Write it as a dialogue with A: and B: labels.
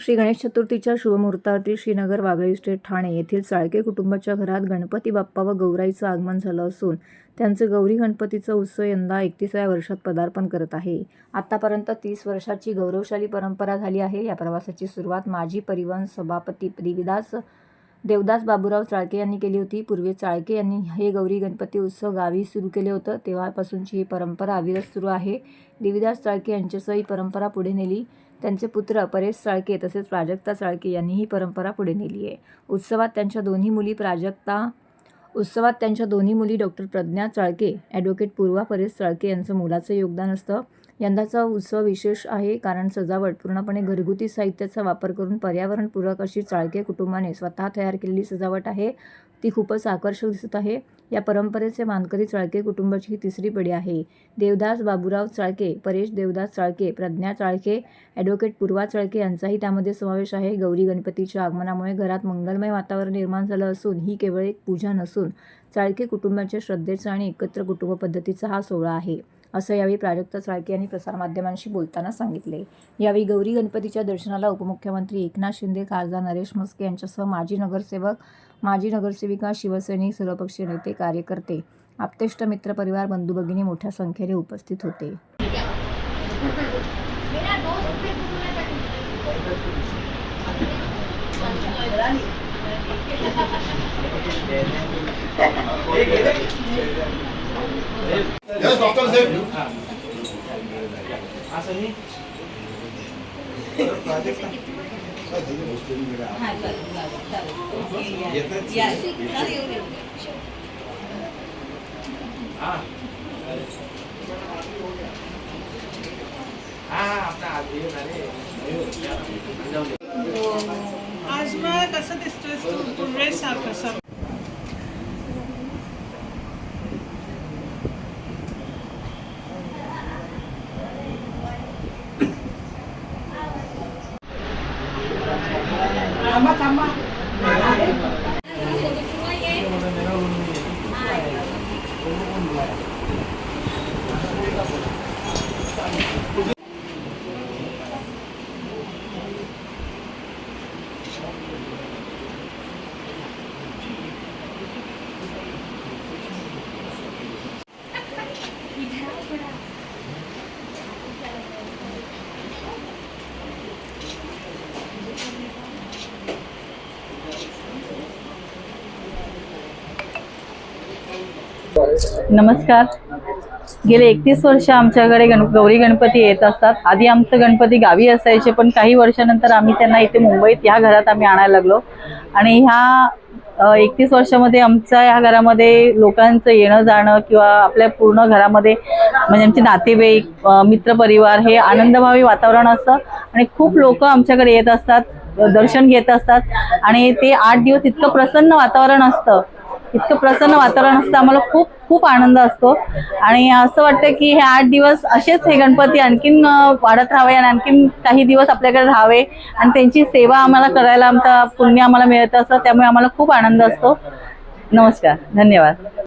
A: श्री गणेश चतुर्थीच्या शुभमुहूर्तावरती श्रीनगर वागळी स्टेट ठाणे येथील चाळके कुटुंबाच्या घरात गणपती बाप्पा व गौराईचं आगमन झालं असून त्यांचे गौरी गणपतीचा उत्सव यंदा एकतीसाव्या वर्षात पदार्पण करत आहे. आतापर्यंत तीस वर्षाची गौरवशाली परंपरा झाली आहे. या प्रवासाची सुरुवात माजी परिवहन सभापती प्रिविदास देवदास बाबूराव चाळके यांनी केली होती. पूर्वी चाळके यांनी हे गौरी गणपती उत्सव गावी सुरू केले होतं. तेव्हापासूनची ही परंपरा अविरत सुरू आहे. देवीदास चाळके यांच्यासह ही परंपरा पुढे नेली. त्यांचे पुत्र परेश चाळके तसेच प्राजक्ता चाळके यांनी ही परंपरा पुढे नेली आहे. उत्सवात त्यांच्या दोन्ही मुली प्राजक्ता उत्सवात त्यांच्या दोन्ही मुली डॉक्टर प्रज्ञा चाळके ॲडव्होकेट पूर्वा परेश चाळके यांचं मुलाचं योगदान असतं. यंदाचा उत्सव विशेष आहे कारण सजावट पूर्णपणे घरगुती साहित्याचा वापर करून पर्यावरणपूरक अशी चाळके कुटुंबाने स्वतः तयार केलेली सजावट आहे. ती खूपच आकर्षक दिसत आहे. या परंपरेचे मानकरी चाळके कुटुंबाची ही तिसरी पिढी आहे. देवदास बाबूराव चाळके परेश देवदास चाळके प्रज्ञा चाळके ॲडव्होकेट पूर्वा चाळके यांचाही त्यामध्ये समावेश आहे. गौरी गणपतीच्या आगमनामुळे घरात मंगलमय वातावरण निर्माण झालं असून ही केवळ एक पूजा नसून चाळके कुटुंबाच्या श्रद्धेचा आणि एकत्र कुटुंब पद्धतीचा हा सोहळा आहे. असं यावेळी प्राजक्ता चाळके यांनी प्रसारमाध्यमांशी बोलताना सांगितले. यावेळी गौरी गणपतीच्या दर्शनाला उपमुख्यमंत्री एकनाथ शिंदे खासदार नरेश म्हस्के यांच्यासह माजी नगरसेवक माजी नगरसेविका शिवसैनिक सर्वपक्षीय नेते कार्यकर्ते आप्तेष्ट मित्र परिवार बंधू भगिनी मोठ्या संख्येने उपस्थित होते.
B: आज मला कसं दिसतोय तू? पूर्वेश सारखं सर
C: नमस्कार। गेले एकतीस वर्ष आमच्याकडे गण गौरी गणपती येत असतात. आधी आमचं गणपती गावी असायचे पण काही वर्षानंतर आम्ही त्यांना इथे मुंबईत ह्या घरात आम्ही आणायला लागलो. आणि ह्या एकतीस वर्षामध्ये आमच्या ह्या घरामध्ये लोकांचं येणं जाणं किंवा आपल्या पूर्ण घरामध्ये म्हणजे आमचे नातेवाईक मित्रपरिवार हे आनंदभावी वातावरण असतं. आणि खूप लोक आमच्याकडे येत असतात दर्शन घेत असतात. आणि ते आठ दिवस इतकं प्रसन्न वातावरण असतं. इतकं प्रसन्न वातावरण असतं. आम्हाला खूप खूप आनंद असतो. आणि असं वाटतं की हे आठ दिवस असेच हे गणपती आणखीन वाढत राहावे आणि आणखीन काही दिवस आपल्याकडे राहावे. आणि त्यांची सेवा आम्हाला करायला आमचा पुण्य आम्हाला मिळत असतं त्यामुळे आम्हाला खूप आनंद असतो. नमस्कार. धन्यवाद.